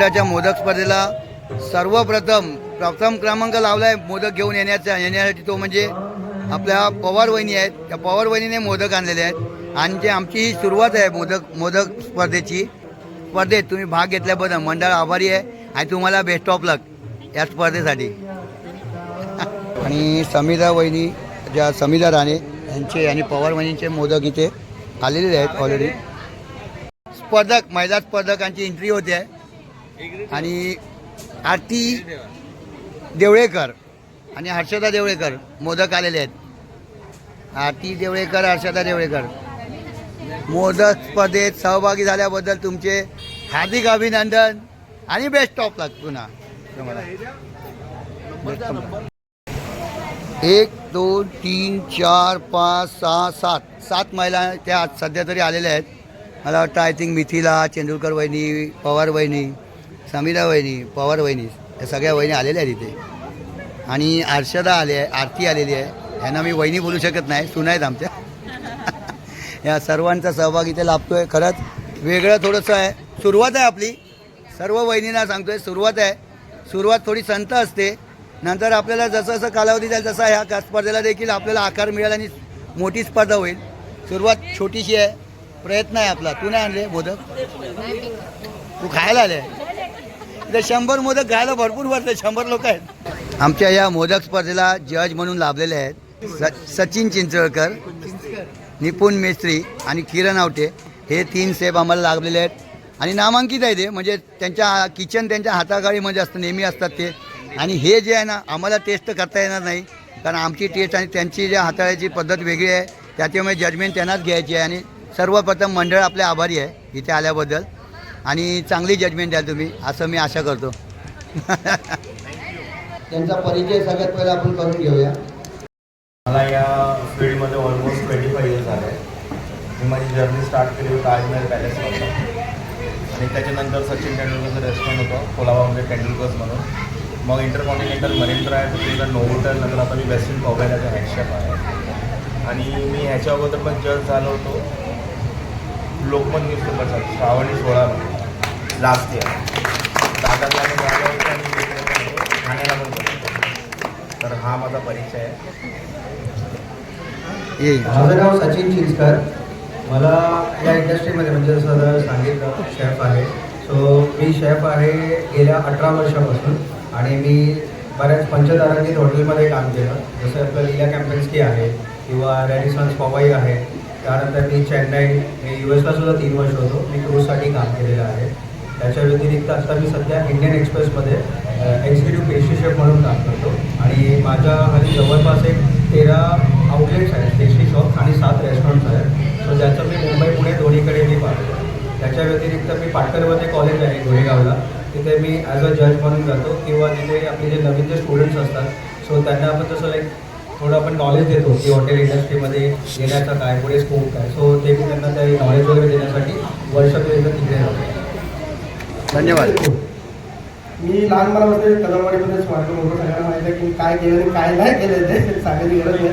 ब्रह्मांडाच्या मोदक स्पर्धेला सर्वप्रथम प्रथम क्रमांक लावलाय मोदक घेऊन येण्याचा येण्यासाठी तो म्हणजे आपल्या पवार वहिनी आहेत. त्या पवार वहिनीने मोदक आणलेले आहेत. आणि आमची ही सुरुवात आहे मोदक मोदक स्पर्धेची. स्पर्धेत तुम्ही भाग घेतल्याबद्दल मंडळ आभारी आहे. आणि तुम्हाला बेस्ट ऑफ लक या स्पर्धेसाठी. आणि समीरा वहिनी ज्या समीरा राणे यांचे आणि पवार वहिनींचे मोदक इथे आलेले आहेत ऑलरेडी स्पर्धक महिला स्पर्धकांची एंट्री होते. आहे आणि आरती देवळेकर आणि हर्षदा देवळेकर मोदक आलेले आहेत. आरती देवळेकर हर्षदा देवळेकर. मोदक स्पर्धेत सहभागी झाल्याबद्दल तुमचे हार्दिक अभिनंदन आणि बेस्ट ऑफ लक पुन्हा. तुम्हाला. एक दोन तीन चार पाच सहा सात. सात महिला त्या सध्या तरी आलेल्या आहेत. मला वाटतं आय थिंक मिथिला चेंडूलकर वहिनी पवार वहिनी समीरा वहिनी पवार वहिनी या सगळ्या वहिनी आलेल्या आहेत इथे. आणि हर्षदा आली आहे आरती आलेली आहे. ह्यांना मी वहिनी बोलू शकत नाही सुना आहेत आमच्या. या सर्वांचा सहभाग इथे लाभतो आहे खरंच वेगळं थोडंसं आहे. सुरुवात आहे आपली. सर्व वहिनींना सांगतोय सुरुवात आहे. सुरुवात थोडी संत असते. नंतर आपल्याला जसं जसं कालावधी जाईल तसा ह्या स्पर्धेला देखील आपल्याला आकार मिळेल आणि मोठी स्पर्धा होईल. सुरुवात छोटीशी आहे. प्रयत्न आहे आपला. तू नाही आणले बोधक तू खायला आले? इथे शंभर मोदक घ्यायला भरपूर भरते शंभर लोक आहेत. आमच्या या मोदक स्पर्धेला जज म्हणून लाभलेले आहेत. स सचिन चिंचळकर निपुण मेस्त्री आणि किरण आवटे. हे तीन सेब आम्हाला लागलेले आहेत. आणि नामांकित आहे ते म्हणजे त्यांच्या किचन त्यांच्या हातागाडीमध्ये असतं नेहमी असतात ते. आणि हे जे आहे ना आम्हाला टेस्ट करता येणार नाही. कारण आमची टेस्ट आणि त्यांची जे हाताळायची पद्धत वेगळी आहे त्याच्यामुळे जजमेंट त्यांनाच घ्यायची आहे. आणि सर्वप्रथम मंडळ आपले आभारी आहे इथे आल्याबद्दल. आणि चांगली जजमेंट द्याल तुम्ही असं मी आशा करतो. त्यांचा परिचय सगळ्यात पहिला आपण करून घेऊया. मला या फील्डमध्ये ऑलमोस्ट ट्वेंटी फाय इयर्स झाले. मी माझी जर्नी स्टार्ट केली होती ताजमहल पॅलेसमधनं आणि त्याच्यानंतर सचिन तेंडुलकरचं रेस्टॉरंट होतं कोलाबामध्ये तेंडुलकर्स म्हणून. मग इंटरकॉन्टिनेंटल मरीन ड्राईव्ह तिथं नोवोटल नंतर आता मी वेस्टर्न पॉवेलाचा हेड शेफ आहे. आणि मी ह्याच्या अगोदर पण जज झालो होतो. लोकमत न्यूजपेपरचा श्रावणी सोळामध्ये. लास्ट इयर दादाला. ठाण्याला पण. तर हा माझा परिचय आहे. ये. माझं नाव सचिन चिंचकर. मला या इंडस्ट्रीमध्ये म्हणजे जसं सांगितलं शेफ आहे. सो मी शेफ आहे गेल्या अठरा वर्षापासून आणि मी बऱ्याच पंचतारांकित हॉटेलमध्ये काम केलं. जसं आपलं लीला कॅम्पेन्स्की आहे किंवा रेनिसॉन्स पवाई आहे. त्यानंतर मी चेन्नई मी यू एसला सुद्धा तीन वर्ष होतो. मी क्रूजसाठी काम केलेलं आहे. त्याच्या व्यतिरिक्त आता मी सध्या इंडियन एक्सप्रेसमध्ये एक्झिक्युटिव्ह पेस्ट्री शेफ म्हणून काम करतो. आणि माझ्या हल्ली जवळपास एक तेरा आउटलेट्स आहेत पेस्ट्री शॉप्स आणि सात रेस्टॉरंट्स आहेत. सो ज्याचं मी मुंबई पुणे दोन्हीकडे मी पाहतो. त्याच्या व्यतिरिक्त मी पाटकरमध्ये कॉलेज आहे गोरेगावला. तिथे मी ॲज अ जज म्हणून जातो किंवा तिथे आपले जे नवीन जे स्टुडंट्स असतात सो त्यांना आपण तसं लाईक थोडं आपण नॉलेज देतो की हॉटेल इंडस्ट्रीमध्ये येण्याचं काय पुढे स्कोप काय. सो ते मी त्यांना ते नॉलेज वगैरे देण्यासाठी वर्षापर्यंत तिकडे जातो. धन्यवाद. मी लहानपणामध्ये कदमवाडीमध्ये स्मार्ट मोठं सगळ्यांना माहिती आहे की काय केलं आणि काय नाही केलं ते सांगायची गरज नाही.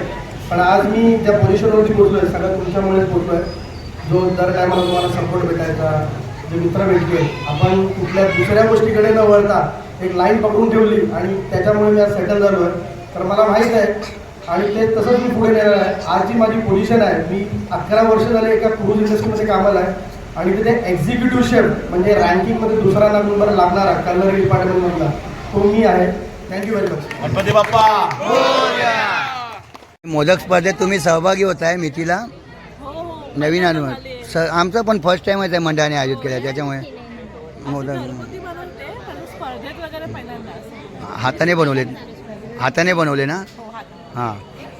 पण आज मी ज्या पोझिशनवरती पोचलो आहे सगळं तुमच्यामुळेच पोचलो आहे जो दर टायमाला तुम्हाला सपोर्ट भेटायचा जे मित्र भेटले आपण कुठल्या दुसऱ्या गोष्टीकडे न वळता एक लाईन पकडून ठेवली आणि त्याच्यामुळे मी आज सेटल झालो आहे. तर मला माहीत आहे आणि ते तसंच मी पुढे नेणार आहे. आज जी माझी पोझिशन आहे मी अकरा वर्ष झाले एका क्रूज इंडस्ट्रीमध्ये कामाला आहे. आणि तिथे एक्झिक्युटिव्ह शेफ म्हणजे रँकिंगमध्ये दुसरा नंबर लागणारा कलनरी डिपार्टमेंटमधला तो मी आहे. Thank you very much Ganpati Bappa! Modak स्पर्धेत तुम्ही सहभागी होत आहे मितीला हो हो. नवीन अनुभव. स आमचं पण फर्स्ट टाईमच आहे मंडळाने आयोजित केलं त्याच्यामुळे मोदक. हाताने बनवले हाताने बनवले ना? हो हां.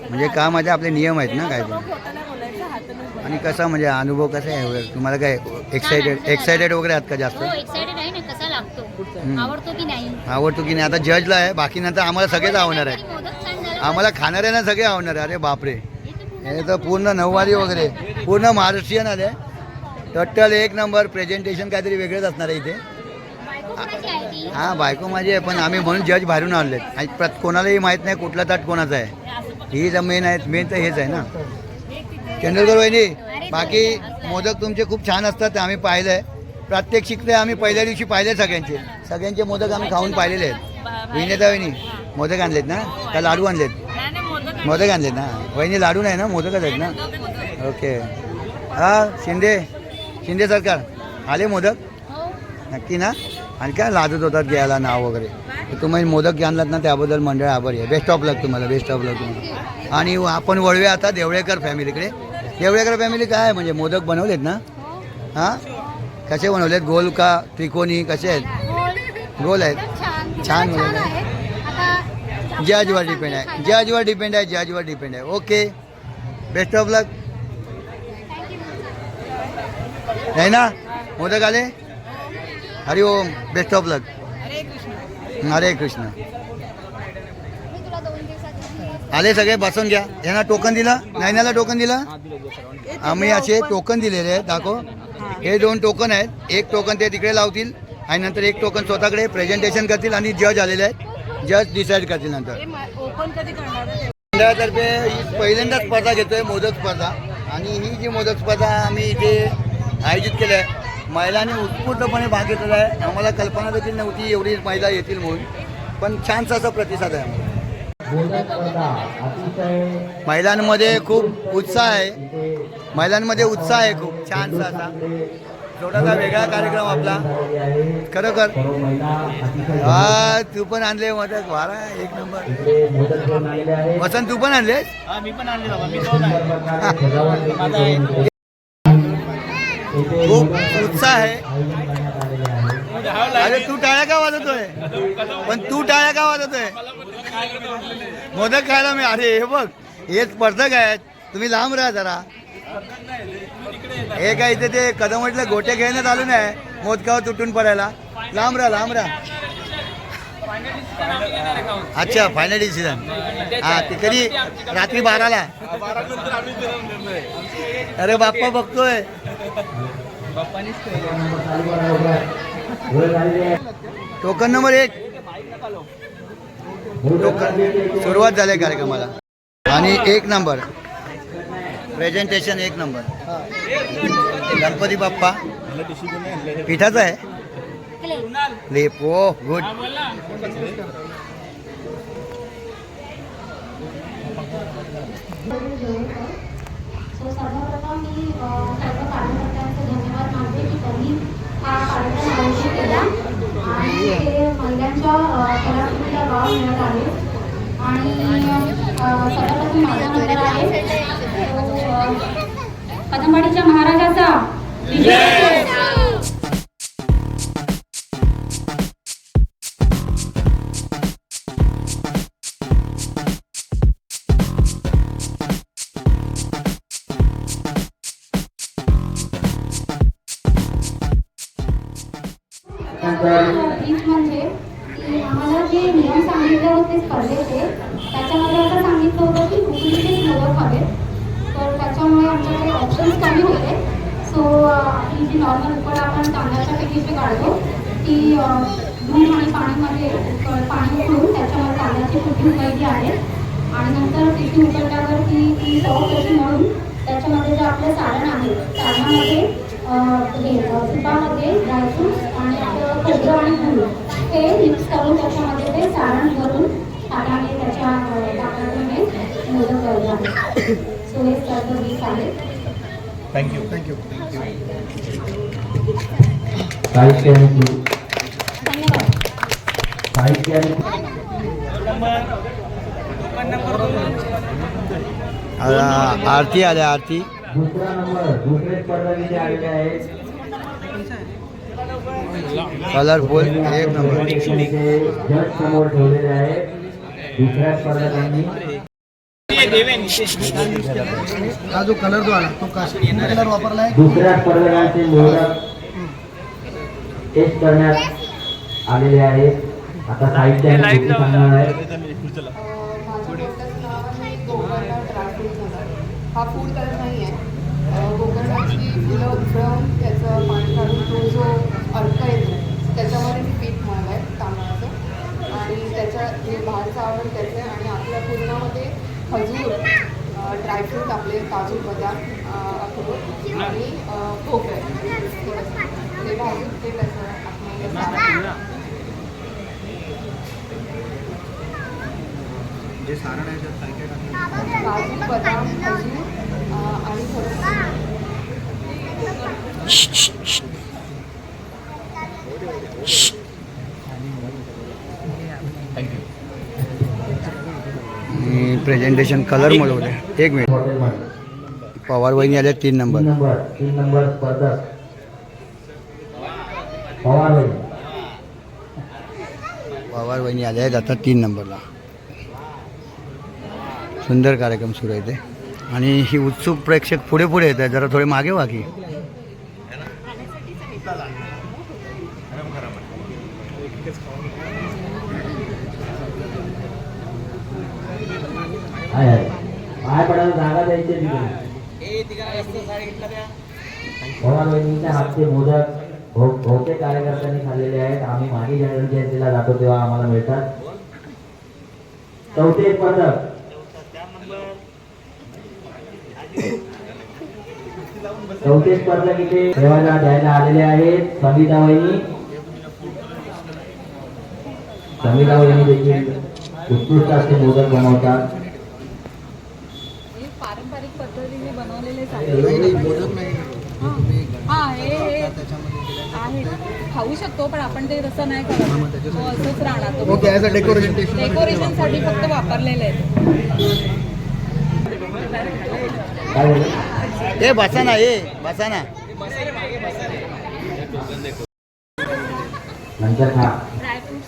म्हणजे का माझे आपले नियम आहेत ना काय सगळं ते खोटं नाही बोलायचं हातानेच आणि कसा म्हणजे अनुभव कसा आहे वगैरे? तुम्हाला काय एक्साइटेड एक्साइटेड वगैरे आहात का जास्त? हो एक्साइटेड आहे ना. कसा लागतो. आवडतो की नाही? आवडतो की नाही? आता जजला आहे. बाकी नंतर आम्हाला सगळेच आवडणार आहे. मोदक छान झालं. आम्हाला खाणाऱ्यांना सगळे आवडणार आहे. अरे बापरे. हे तर पूर्ण नऊवारी वगैरे. पूर्ण महाराष्ट्रीयन आले. टोटल एक नंबर प्रेझेंटेशन काहीतरी वेगळंच असणार आहे इथे. बायको कोणाची आहे ती? हा बायको माझी आहे पण आम्ही म्हणून जज बाहेरून आणलेत. आणि प्रत कोणालाही माहीत नाही कुठला ताट कोणाचा आहे. ही मेन आहे मेन तर हेच आहे ना. तेंडुलकर वहिनी बाकी मोदक तुमचे खूप छान असतात ते आम्ही पाहिलं आहे प्रात्यक्षिक ते आम्ही पहिल्या दिवशी पाहिले सगळ्यांचे. सगळ्यांचे मोदक आम्ही खाऊन पाहिलेले आहेत. विनेता वहिनी मोदक आणलेत ना? का लाडू आणलेत? मोदक आणलेत ना? वहिनी लाडू नाही ना? मोदकच आहेत ना? ओके. हा शिंदे शिंदे सरकार आले मोदक? नक्की ना? आणि काय लाजत होतात घ्यायला नाव वगैरे. तर तुम्ही मोदक आणलात ना त्याबद्दल मंडळ आभारी आहे. बेस्ट ऑफ लक तुम्हाला बेस्ट ऑफ लक तुम्हाला. आणि आपण वळवे आता देवळेकर फॅमिलीकडे देवळेकर फॅमिली काय? आहे म्हणजे मोदक बनवलेत ना? हां? कसे बनवलेत? गोल का त्रिकोणी? कसे आहेत? गोल आहेत. छान छान आहे जजवर डिपेंड आहे. जजवर डिपेंड आहे जजवर डिपेंड आहे. ओके बेस्ट ऑफ लक नाही ना? मोदक आले? Hari Om. Best of luck Hare Krishna. आले सगळे? बसून घ्या. यांना टोकन दिलं? नैनाला टोकन दिलं. आम्ही असे टोकन दिलेले आहेत दाखव. हे दोन टोकन आहेत. एक टोकन ते तिकडे लावतील आणि नंतर एक टोकन स्वतःकडे प्रेझेंटेशन करतील आणि जज आलेले आहेत. जज डिसाईड करतील नंतर? मंडळातर्फे ही पहिल्यांदाच स्पर्धा घेतोय मोदक स्पर्धा. आणि ही जी मोदक स्पर्धा आम्ही इथे आयोजित केली आहे महिलांनी उत्स्फूर्तपणे भाग घेतलेला आहे. आम्हाला कल्पना देखील नव्हती एवढी महिला येतील म्हणून. पण छानसा असा प्रतिसाद आहे आम्हाला. महिलांमध्ये खूप उत्साह आहे. महिलांमध्ये उत्साह आहे खूप छानसा असा. छोटासा वेगळा कार्यक्रम आपला. खरोखर. हा तू पण आणले मोदक वारा एक नंबर. वसंत तू पण आणले? खूप उत्साह आहे. अरे तू टाळ्या का वाजवतोय? पण तू टाळ्या का वाजवतोय? मोदक खायला मी अरे हे बघ हे स्पर्धक आहेत. तुम्ही लांब राहा जरा. हे काय इथे ते कदम म्हटलं गोटे घेण्यात आलो नाही. मोदकावर तुटून पडायला. लांब राहा लांब राहा. अच्छा फायनल डिसिजन हा ते कधी रात्री बाराला. अरे बाप्पा बघतोय. टोकन नंबर एक. टोकन सुरुवात झाली कार्यक्रमाला. आणि एक नंबर. प्रेझेंटेशन एक नंबर. गणपती बाप्पा. पिठाचा आहे. क्ले लेप ओ गुड सर्वप्रथम मी सर्व कार्यकर्त्यांचे धन्यवाद मानते की त्यांनी हा कार्यक्रम आयोजित केला आणि हे महिलांच्या अ, मिळत आहे. आणि सर्वप्रथम माझा नंबर आहे. कदंबाडीच्या महाराजाचा नव्हतं की उकडीचेच मोदक हवे तर त्याच्यामुळे आमच्याकडे ऑप्शन्स कमी होते. सो आपली जी नॉर्मल उकड आपण तांदळाच्या पिठीची काढतो ती अ, दूध आणि पाण्यामध्ये उक- पाणी उकळून त्याच्यामध्ये तांदळाची कुठली उकळली आहे. आणि नंतर पेटी उकळल्यावर ती ती सॉफ्ट अशी म्हणून त्याच्यामध्ये जे आपलं सारण आहे सारणामध्ये हे अ, तुपामध्ये ड्रायफ्रुट्स आणि आपलं खोबरं आणि गूळ हे मिक्स करून त्याच्यामध्ये ते सारण भरून ताटाने त्याच्या अ, थँक्यू थँक्यू साहित्य साहित्य आरती आल्या आरती. दुसरा नंबर दुसरे स्पर्धक इथे आलेले आहेत. कलरफुल एक नंबर. समोर ठेवलेले आहेत. दुसऱ्या स्पर्धकांनी हा जो कलर जो आला तो काश्मीर कलर वापरला आहे? दुसऱ्या स्पर्धकांचे टेस्ट करण्यात आलेले आहेत आता साहित्य सांगणार आहे. हा फूड कलर नाही आहे गोकर्णाची फुलं त्याचं पाणी काढून तो जो अर्क येतो त्याच्यामध्ये मी पीठ आहे तांदळाचं. आणि त्याच्या जे बाहेरचं आवरण त्याचं आहे आणि आपल्या पूर्णामध्ये खजूर ड्रायफ्रूट आपले काजू बदाम अ, अक्रोड आणि खोबरं. हे ते भाजून ते काजू बदाम खजूर आणि थोडंसं प्रेझेंटेशन कलर होते एक मिनिट पवार वहिनी आल्या तीन नंबर तीन नंबर पवार वहिनी. आल्या आहेत आता तीन नंबरला सुंदर कार्यक्रम सुरू आहे ते. आणि ही उत्सुक प्रेक्षक पुढे पुढे येत आहेत. जरा थोडे मागे व्हा की आहे आहे पाय पडायला पवार वहिनीच्या हातचे मोदक बहुतेक कार्यकर्त्यांनी खाल्लेले आहेत. आम्ही मागे जयंती जयंतीला जातो तेव्हा आम्हाला मिळतात. चौथे स्पर्धक चौथे स्पर्धक इथे देवाला द्यायला आलेले आहेत. संगीता वहिनी. संगीता वहिनी देखील उत्कृष्ट असे मोदक बनवतात हे पारंपरिक पद्धतीने बनवलेलेच आहे हा हे हे आहे खाऊ शकतो पण आपण ते तसं नाही करत. तो असंच राहणार. तो ओके ॲज अ डेकोरेशन डेकोरेशनसाठी फक्त वापरलेले आहेत काय बोलू ए बसा ना ए बसा ना नंतर खा. ड्रायफ्रुट्स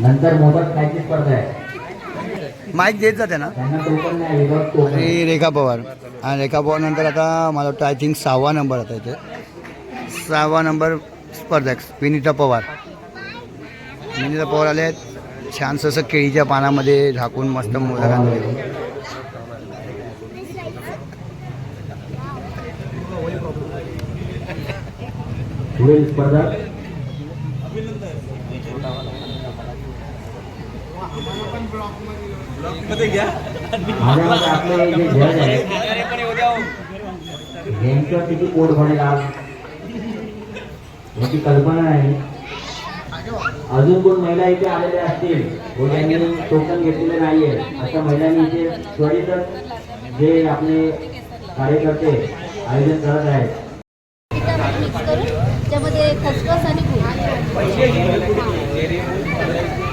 नंतर मोदक खायची स्पर्धा आहे. माईक देत जाते ना. आणि रेखा पवार. आणि रेखा पवार नंतर आता मला वाटतं आय थिंक सहावा नंबर आता इथे. सहावा नंबर स्पर्धक विनिता पवार. विनिता पवार आले आहेत. छानसं असं केळीच्या पानामध्ये झाकून मस्त मोदक पुढील स्पर्धा आपले जे आहे यांचं किती पोट भरेल आज? याची कल्पना नाही. अजून कोण महिला इथे आलेल्या असतील? व त्यांनी टोकन घेतलेले नाहीये. अशा महिलांनी इथे त्वरितच जे आपले कार्यकर्ते आयोजन करत आहेत. मिक्स करून त्यामध्ये खसखस आणि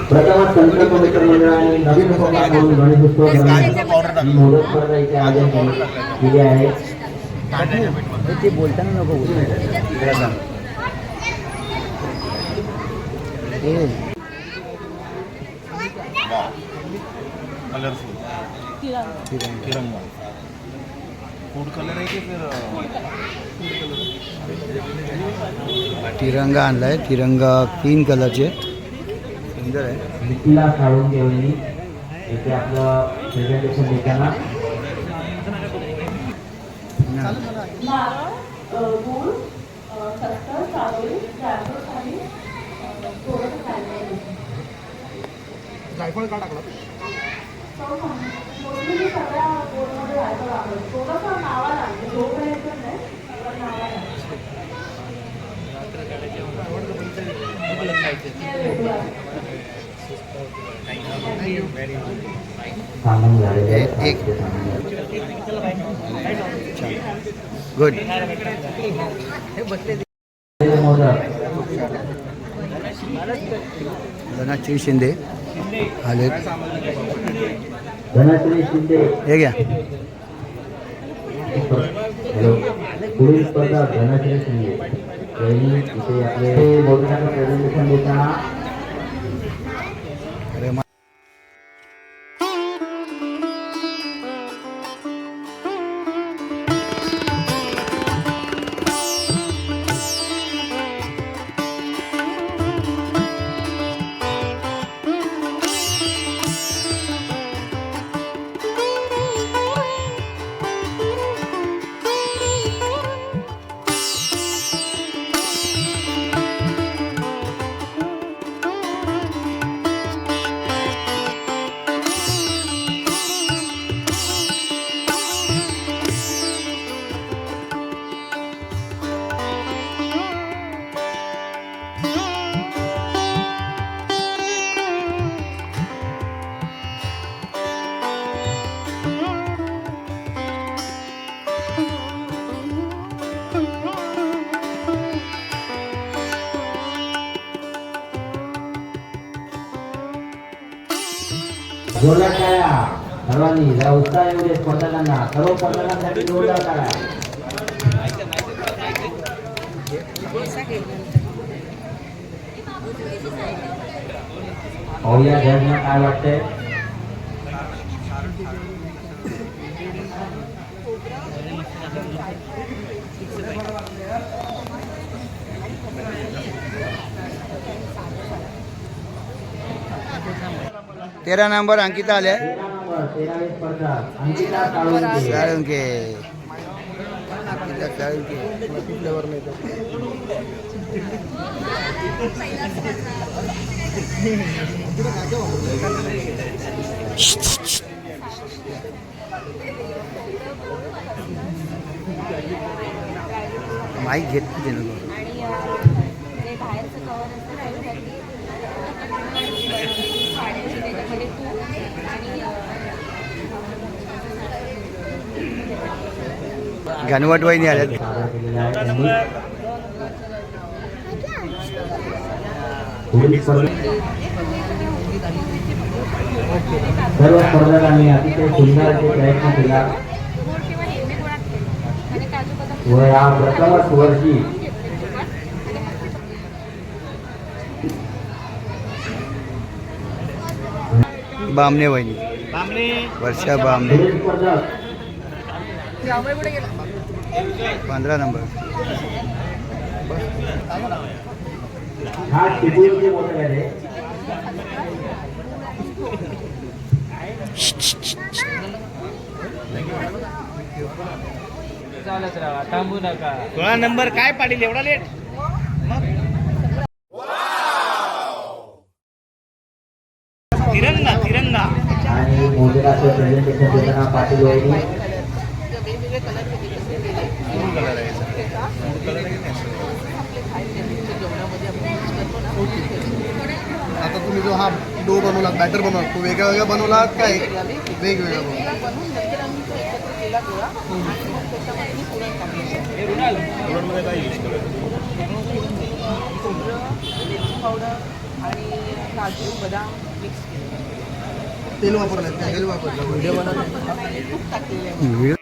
प्रथमच संकल्प मित्र मंडळाने नवीन उपक्रम म्हणून गणेशोत्सव दरम्यान ही मोदक स्पर्धा इथे आयोजन केली- केली आहे. ते बोलताना नको कलरफुल तिरंगा फूड कलर आहे की फिर तिरंगा आणलाय. तिरंगा तीन कलरचे. सुंदर आहे. भिंतीला काढून ठेवली इथे आपलं प्रेझेंटेशन देताना. जायफळ का टाकला एक- गुड धनाश्री शिंदे। आले धनश्री शिंदे। हे घ्या हॅलो। पुढील स्पर्धा धनश्री शिंदे। यांनी इथे आपले मोदकाचं प्रेझेंटेशन देताना जोरदार टाळ्या सर्वांनी जरा उत्साह येऊ दे स्पर्धकांना. सर्व स्पर्धकांसाठी जोरदार टाळ्या पाहूया जजनं काय वाटतंय? तेरा नंबर अंकिता आले. साळुंके अंकिता साळुंके माईक घेत नको ते लोकं. आणि अं, जे बाहेरचं कवर असतं त्याच्यासाठी साड्याची त्याच्यामध्ये तूप आणि घनवट वहिनी आल्यात सर्व स्पर्धकांनी अतिशय सुंदर असे प्रयत्न केला. व या प्रथमच वर्षी बामणे वहिनी. वर्षा बामणे. पंधरा नंबर. मोदक आहे सोळा नंबर काय पाडील एवढा लेट तिरंगा तिरंगा. आणि मोदकाचं प्रेझेंटेशन देताना पाटील वहिनी वेगवेगळे कलर त्याचे केले मूळ कलर आहे याचा. जेवणामध्ये आपण यूज करतो ना आता तुम्ही जो हा डो बनवलात बॅटर बनवला. तो वेगळा वेगळा बनवलात काय? वेगवेगळा बनवला. आणि काजू बदाम मिक्स केलं. तेल वापरलं तेल वापरलं. व्हिडिओ तूप टाकलेलं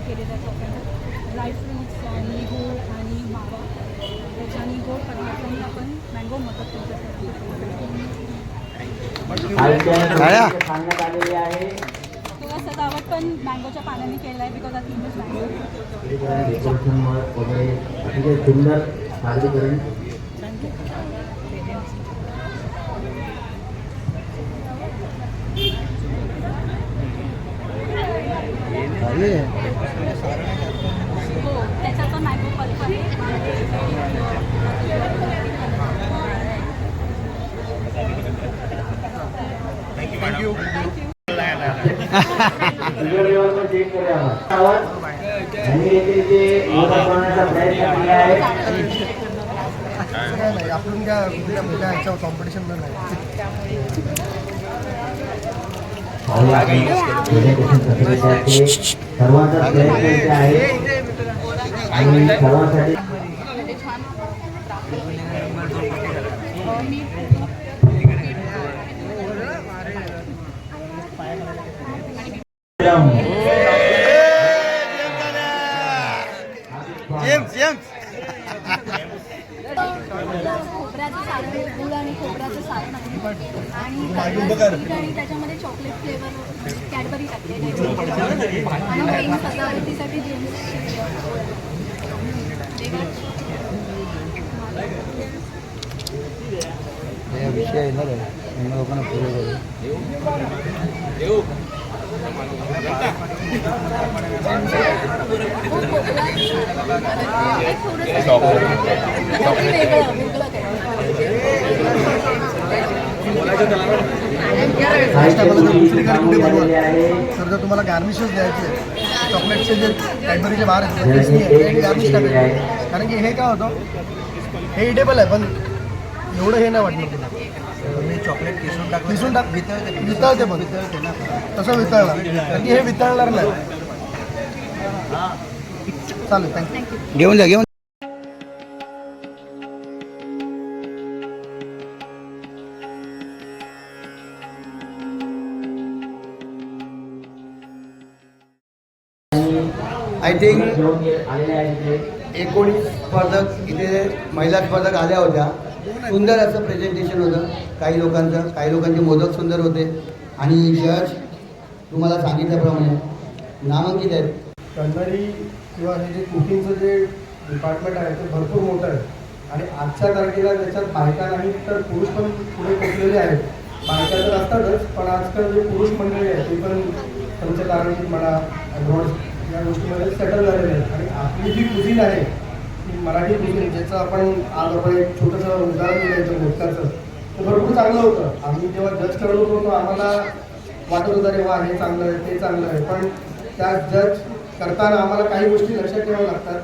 केलेलं आहे त्याच्यानंतर ड्रायफ्रुट्स आणि गूळ आणि मावा त्याच्याने गोड पदार्थांनी आपण मँगो. सांगण्यात आलेले आहे किंवा सजावट पण मँगोच्या पानाने केलं आहे बिकॉज़ आता इंग्लिश मँगो वगैरे अतिशय सुंदर सादरीकरण नाही आपण त्या कुठल्या मोठ्या ह्याच्यावर कॉम्पिटिशन नाही सर्वांचा प्रयत्न आहे. आणि सर्वांसाठी म्हणजे छान अं, मी जेम्स जेम्स खोबऱ्याचं सारण गुळ आणि त्याच्यामध्ये चॉकलेट फ्लेवर कॅडबरी टाकलेली सजावटीसाठी विषय येणार आहे. लोकांना पुढे करू हो, खोबऱ्याचं सारण. हे थोडंसं काहीतरी वेगळं वेगळं झालेले आहे तर जर तुम्हाला गार्निशच द्यायचे चॉकलेटचे जे कॅडबरीचे बार आहेत जर तेच नाही हे आहे, एक ते गार्निश केलेले टाकायचे आहे. कारण की हे काय होतं हे इडेबल आहे पण एवढं हे नाही वाटलं तुला तुम्ही चॉकलेट किसून टाक किसून टाक वितळते पण. तसं वितळणार कारण की हे वितळणार नाही. चालेल थँक्यू घेऊन जा घेऊन आय थिंक एकोणीस स्पर्धक इथे महिला स्पर्धक आल्या होत्या. सुंदर असं प्रेझेंटेशन होतं. काही लोकांचं काही लोकांचे मोदक सुंदर होते. आणि जज तुम्हाला सांगितल्याप्रमाणे नामांकित आहेत. कन्नडी किंवा हे जे कुकिंगचं जे डिपार्टमेंट आहे ते भरपूर मोठं आहे. आणि आजच्या तारखेला त्याच्यात बायका नाही तर पुरुष पण पुढे पोचलेले आहेत. बायका तर असतातच पण आजकाल जे पुरुष मंडळी आहेत ते पण त्यांच्या तारांकित म्हणा अब्रॉड या गोष्टीमध्ये सेटल झालेले आहेत. आणि आपली जी कुझिन आहे मराठी कुझिन ज्याचं आपण आज आपण एक छोटंसं उदाहरण दिलं मोदकाचं ते भरपूर चांगलं होतं. आम्ही जेव्हा जज करत होतो आम्हाला वाटत होतं रे वा हे चांगलं आहे ते चांगलं आहे. पण त्या जज करताना आम्हाला काही गोष्टी लक्षात ठेवाव्या लागतात.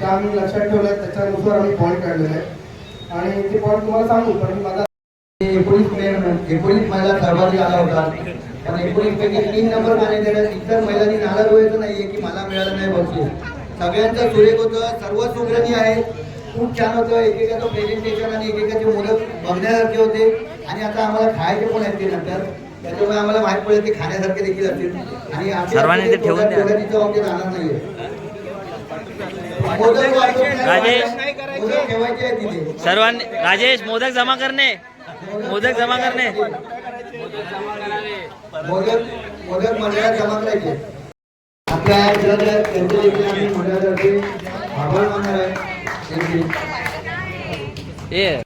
त्या आम्ही लक्षात ठेवल्या त्याच्यानुसार आम्ही पॉईंट काढलेले आहे आणि ते पॉईंट तुम्हाला सांगू पण मला माझा एकोणीस मे एकोणीस महिला सहभागी आला होता. पण एकोणीस पैकी तीन नंबर माने देण्यात इतर महिलांनी नाराज व्हायचं नाहीये की मला मिळालं नाही बक्षीस सगळ्यांचं सुरेख होतं सर्व सुग्रणी आहे खूप छान होतं एकेकाचं प्रेझेंटेशन आणि एकेकाचे मोदक बघण्यासारखे होते. आणि आता आम्हाला खायचे पण आहेत ते नंतर. त्याच्यामुळे आम्हाला माहीत पडेल ते खाण्यासारखे देखील असतील. आणि सर्वांनी ते ठेवून बाबतीत राहणार सर्वांनी राजेश मोदक जमा करणे मोदक जमा करणे मोदक मोदक मंडळात जमा करायचे. आपल्या जज आहेत, त्यांचे देखील आम्ही मंडळातर्फे आभार मानणार आहे त्यांचे ए